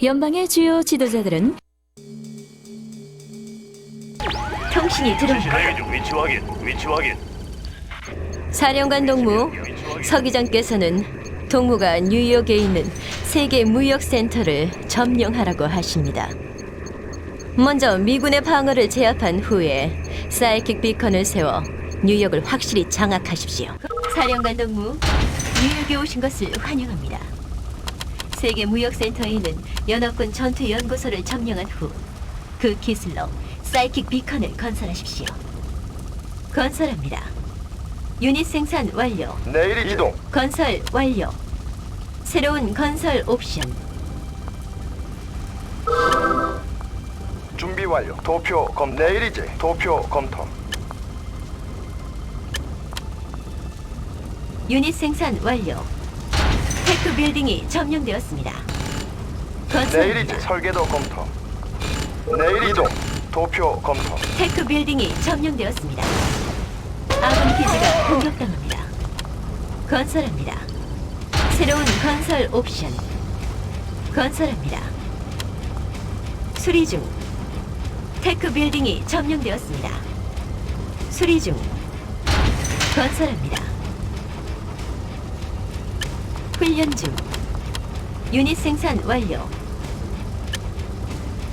연방의 주요 지도자들은 통신이 들어온 지시 대기 중 위치 확인. 위치 확인. 사령관 동무 서기장께서는 동무가 뉴욕에 있는 세계 무역센터를 점령하라고 하십니다. 먼저 미군의 방어를 제압한 후에 사이킥 비컨을 세워 뉴욕을 확실히 장악하십시오. 사령관 동무 뉴욕에 오신 것을 환영합니다. 세계 무역센터에 있는 연합군 전투 연구소를 점령한 후 그 기술로 사이킥 비컨을 건설하십시오. 건설합니다. 유닛 생산 완료. 내일 이동. 건설 완료. 새로운 건설 옵션. 준비 완료. 도표 검. 내일이지. 도표 검토. 유닛 생산 완료. 테크 빌딩이 점령되었습니다. 건설합니다. 내일이지. 설계도 검토. 내일 이동. 도표 검토. 테크 빌딩이 점령되었습니다. 아군 기지가 공격당합니다. 건설합니다. 새로운 건설 옵션. 건설합니다. 수리 중. 테크 빌딩이 점령되었습니다. 수리 중. 건설합니다. 훈련 중. 유닛 생산 완료.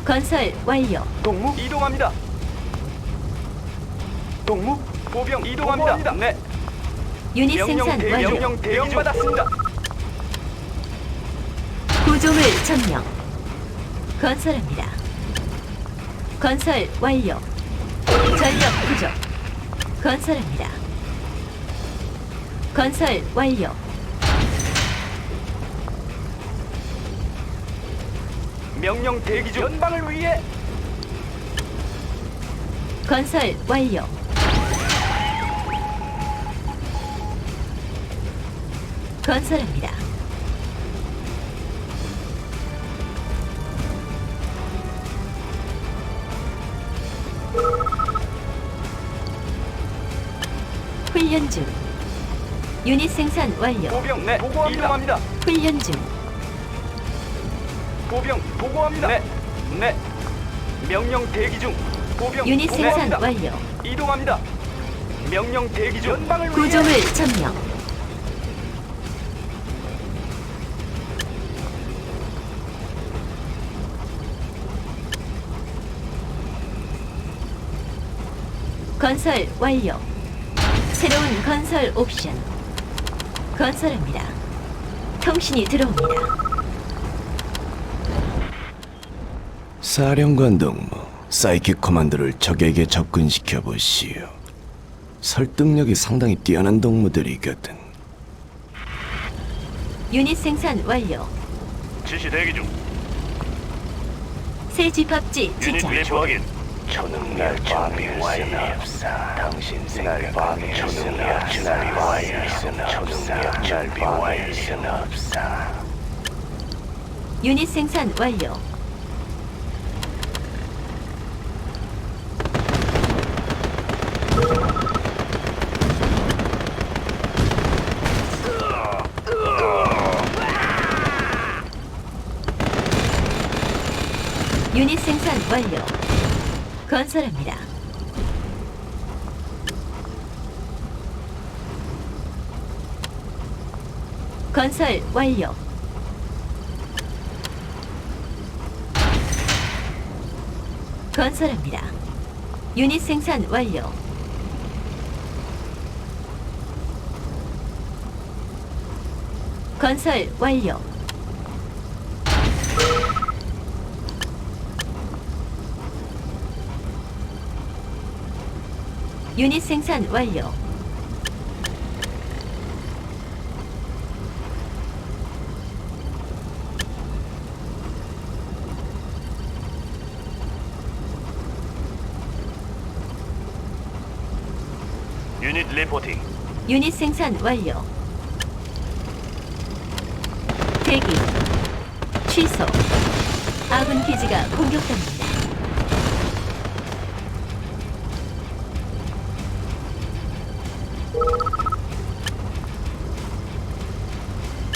건설 완료. 동무 이동합니다. 동무 보병 이동합니다. 네. 유닛 생산 대 완료. 명령 대응 받았습니다. 구조물 점령. 건설합니다. 건설 완료. 전력 부족. 건설합니다. 건설 완료. 명령 대기 중 연방을 위해 건설 완료. 건설합니다. 훈련 중. 유닛 생산 완료. 보병 네 보고합니다. 이동합니다. 훈련 중. 보병 보고합니다. 네. 네. 명령 대기 중 보병 유닛 생산 보고합니다. 완료. 이동합니다. 명령 대기 중 연방을 위해 구조물 점령. 건설 완료. 새로운 건설 옵션. 건설합니다. 통신이 들어옵니다. 사령관 동무, 사이킥 커만드를 적에게 접근시켜 보시오. 설득력이 상당히 뛰어난 동무들이거든. 유닛 생산 완료. 지시 대기 중. 새 집합지 유닛 지정. 위치 확인. 초능력 준비 완료. 당신 생각에 초능력 준비 완료. 초능력 준비 완료. 없어. 유닛 생산 완료. 유닛 생산 완료. 건설합니다. 건설 완료. 건설합니다. 유닛 생산 완료. 건설 완료. 유닛 생산 완료. 유닛 리포팅. 유닛 생산 완료. 대기. 취소. 아군 기지가 공격당합니다.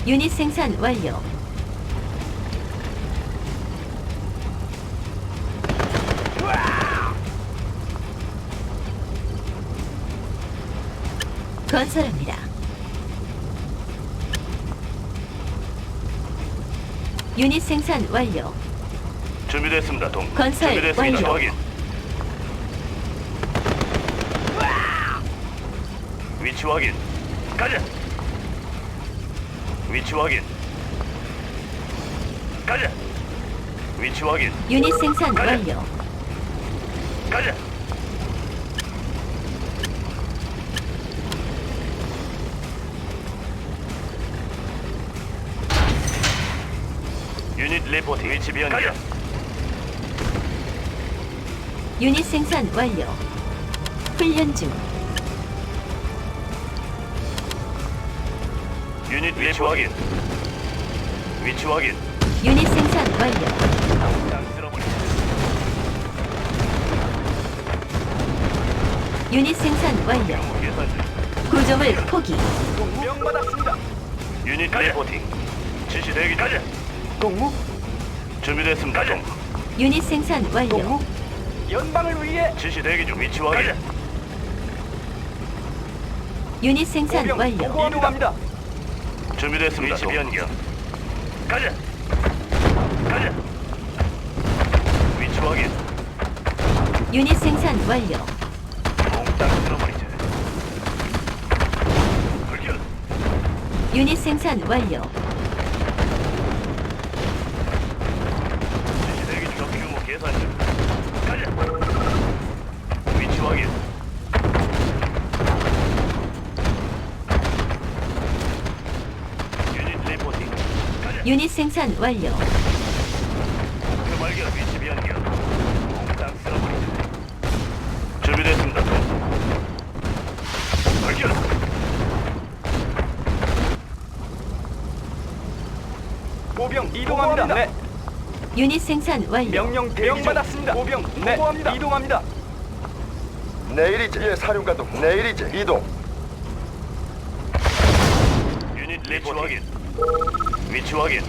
유닛 생산 완료. 건설합니다. 유닛 생산 완료. 준비됐습니다, 동. 건설 준비됐습니다. 완료. 확인. 위치 확인. 가자. 위치 확인. 가자. 위치 확인. 유닛 생산 가자. 완료. 가자. 유닛 리포팅 위치 변경. 가자. 유닛 생산 완료. 훈련 중. 유닛 위치 확인. 위치 확인. 유닛 생산 완료. 당장 쓸어버리. 유닛 생산 완료. 계산 중. 구조물 포기. 동명 받았습니다. 유닛 리포팅. 지시 대기 중. 동무 준비됐습니다. 동. 유닛 생산 완료. 동무 연방을 위해 지시 대기 중. 위치 확인. 유닛 생산 완료. 이동합니다. 준비됐습니다. 위치 변경. 가자. 가자. 위치 확인. 유닛 생산 완료. 몽땅 쓸어버리자. 불결. 유닛 생산 완료. 지시 대기 중. 규모 계산 중. 가자. 유닛 생산 완료. 그 발견 위치 변경. 몽땅 쓸어버리자. 준비됐습니다. 발견. 보병 이동합니다. 네. 유닛 생산 완료. 명령 대응 받았습니다. 보병 네. 이동합니다. 내일이지. 예, 사령관도 내일이지. 이동. 리포 확인. 위치 확인.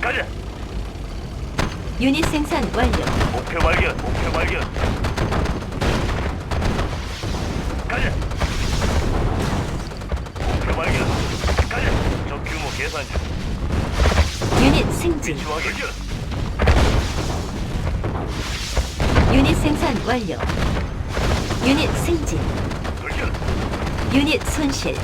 가자. 유닛 생산 완료. 목표 발견. 목표 발견. 가자. 목표 발견. 가자. 적 규모 계산 중. 유닛 승진. 위치 확인. 유닛 생산 완료. 유닛 승진. 발견. 유닛 손실.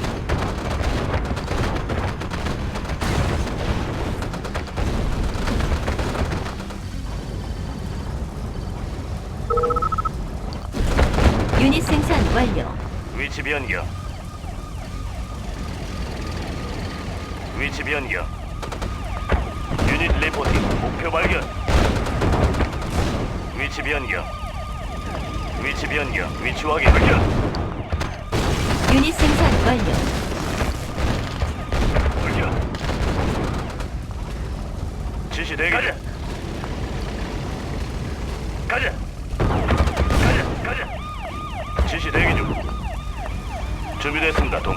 유닛 생산 완료. 위치 변경. 위치 변경. 유닛 리포팅. 목표 발견. 위치 변경. 위치 변경. 위치 확인. 발견. 유닛 생산 완료. 지시 대기. 가자. 가자. 가자. 가자. 지시 대기 중. 준비됐습니다, 동.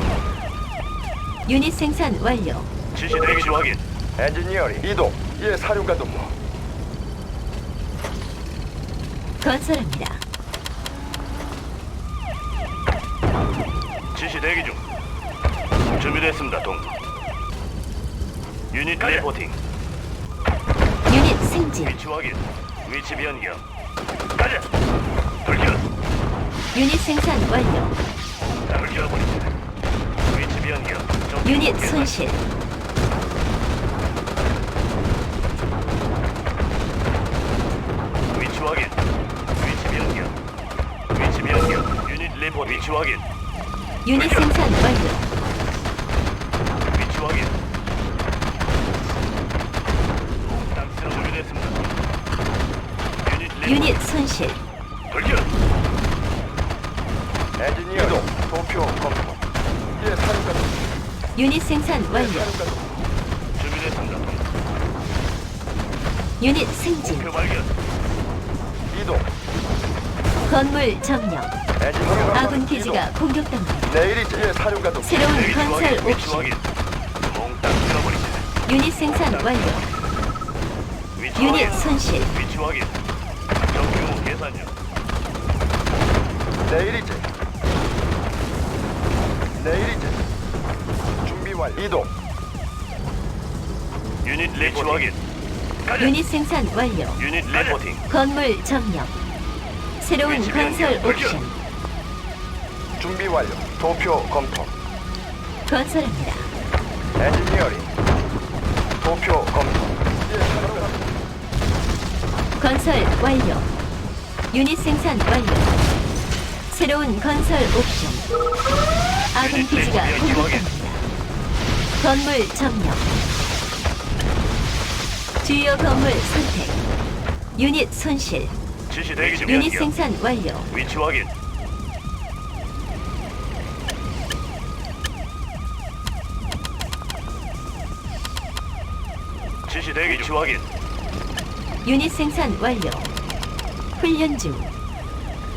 유닛 생산 완료. 지시 대기 중 확인. 엔지니어링 이동. 예, 사령관도 건설합니다. 지시 대기 중. 준비됐습니다, 동. 유닛 리포팅. 유닛 승진. 위치 확인. 위치 변경. 가자. 불결. 유닛 생산 완료. 불결버리자. 위치 변경. 적 유닛. 손실. 위치 확인. 위치 변경. 위치 변경. 유닛 리포 위치 확인. 유닛 생산 완료. 위치 확인. 땅스로 준비됐습니다. 유닛 유닛 손실. 불결. 엔지니어 이동. 도표 검토. 예, 사령관도 유닛 생산 완료. 준비됐습니다. 유닛 승진. 목표 발견. 이동. 건물 점령. 아군 기지가 공격당합니다. 내일이지. 새로운 건설 옵션. 몽땅 쓸어버리자. 유닛 생산 완료. 위치 유닛 확인. 손실. 위치 확인. 적 규모 계산 중. 내일이지. 내일이지. 준비 완료. 이동. 유닛 리포팅. 확인. 가자. 유닛 생산 완료. 유닛 리포팅. 건물 점령. 새로운 건설. 옵션. 준비 완료. 도표 검토. 건설합니다. 엔지니어링. 도표 검토. 건설 완료. 유닛 생산 완료. 새로운 건설 옵션. 아군 기지가 리포팅 공격합니다. 건물 점령. 주요 건물 선택. 유닛 손실. 지시 대기 중. 유닛. 생산 완료. 위치 확인. 지시 대기 중. 확인. 유닛 생산 완료. 훈련 중.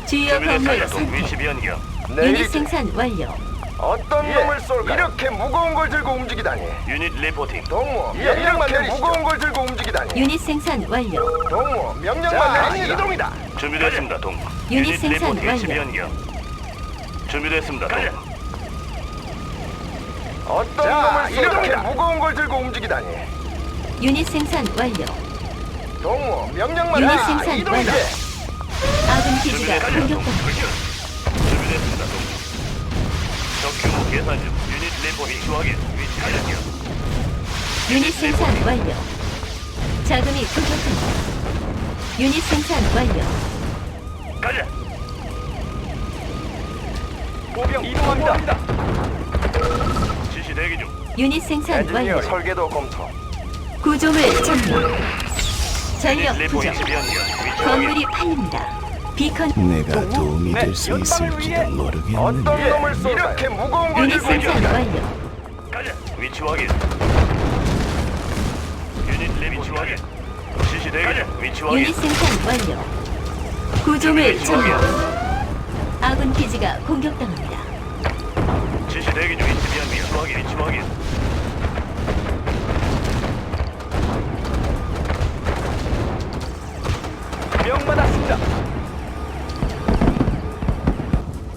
주요 건물. 선택. 위치 변경. 유닛. 생산 완료. 어떤 놈을 쏠까? 이렇게 무거운 걸 들고 움직이다니. 유닛 리포팅. 동무, 명령만 내리시죠. 무거운 걸 들고 움직이다니. 유닛 생산 완료. 동무, 명령만 내리시죠. 이동이다. 준비됐습니다, 동. 유닛 생산 리포팅 위치 완료. 변경. 준비됐습니다, 동. 어떤 놈을 쏠까? 이렇게 무거운 걸 들고 움직이다니. 유닛 생산 완료. 동무, 명령만 유닛. 생산 이동이다. 완료. 아군 기지가 준비됐습니다, 동. 공격당합니다. 준비됐습니다, 동. 적규모 계산 중. 유닛 리포팅 위치 확인. 위치 변경. 유닛 생산 완료. 자금이 부족합니다. 유닛 생산 완료. 가자. 보병 이동합니다. 지시 대기 중. 유닛 생산 엔지니어 완료. 설계도 검토. 구조물 점령. 전력 유닛 부족. 변경. 위치. 건물이 팔립니다. 비컨 내가 도움이 네, 될수 연방을 위해 있을지도 모르겠네. 어떤 놈을 쏠까? 이렇게 무거운 걸 유닛 들고 생산. 완료. 가자. 위치 확인. 유닛 리포팅 확인. 지시 대기 중. 위치 확인. 유닛 생산 완료. 구조물 위치 확인. 점령. 아군 기지가 공격당합니다. 지시 대기 중. 위치 변경. 위치 확인. 위치 확인.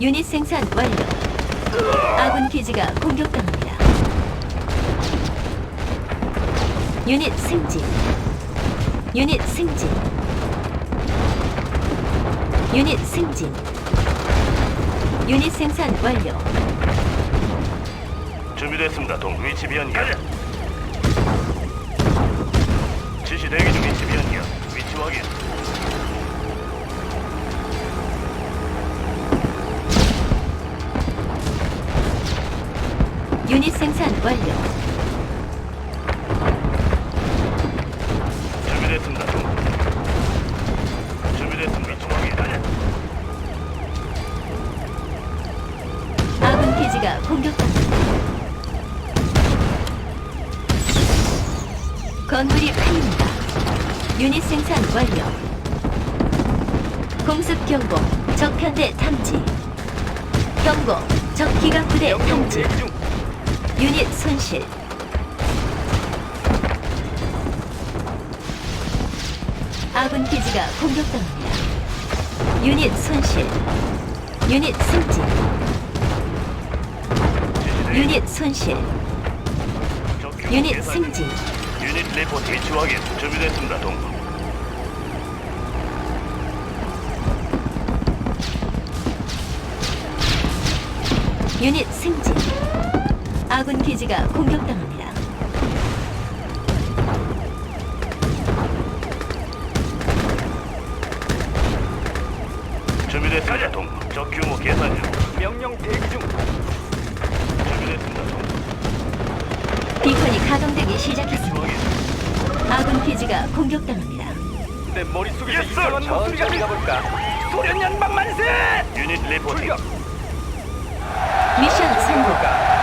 유닛 생산 완료. 아군 기지가 공격당합니다. 유닛 승진. 유닛 승진. 유닛 승진. 유닛 생산 완료. 준비됐습니다. 동 위치 변경. 지시 대기 중 위치 변경. 위치 확인. 유닛 생산 완료. 준비됐습니다. 동. 준비됐습니다. 가자. 아군 기지가 공격당합니다. 건물이 팔립니다. 유닛 생산 완료. 공습 경보. 적편대 탐지. 경고. 적 기갑 부대 탐지. 중. 유닛 손실. 아군 기지가 공격당합니다. 유닛 손실. 유닛 승진. 유닛 손실. 유닛. 승진. 유닛 리포트 위치 확인. 준비됐습니다. 동. 유닛 승진. 아군 기지가 공격당합니다. 준비됐습니다. 동. 적 규모 계산 중. 명령 대기 중. 준비됐습니다. 동. 비컨이 가동되기 시작했습니다. 아군 기지가 공격당합니다. 내 머릿속에서 Yes, 이상한. 목소리가 들려 볼까? 소련 연방 만세! 유닛 리포팅. 출격! 미션 성공.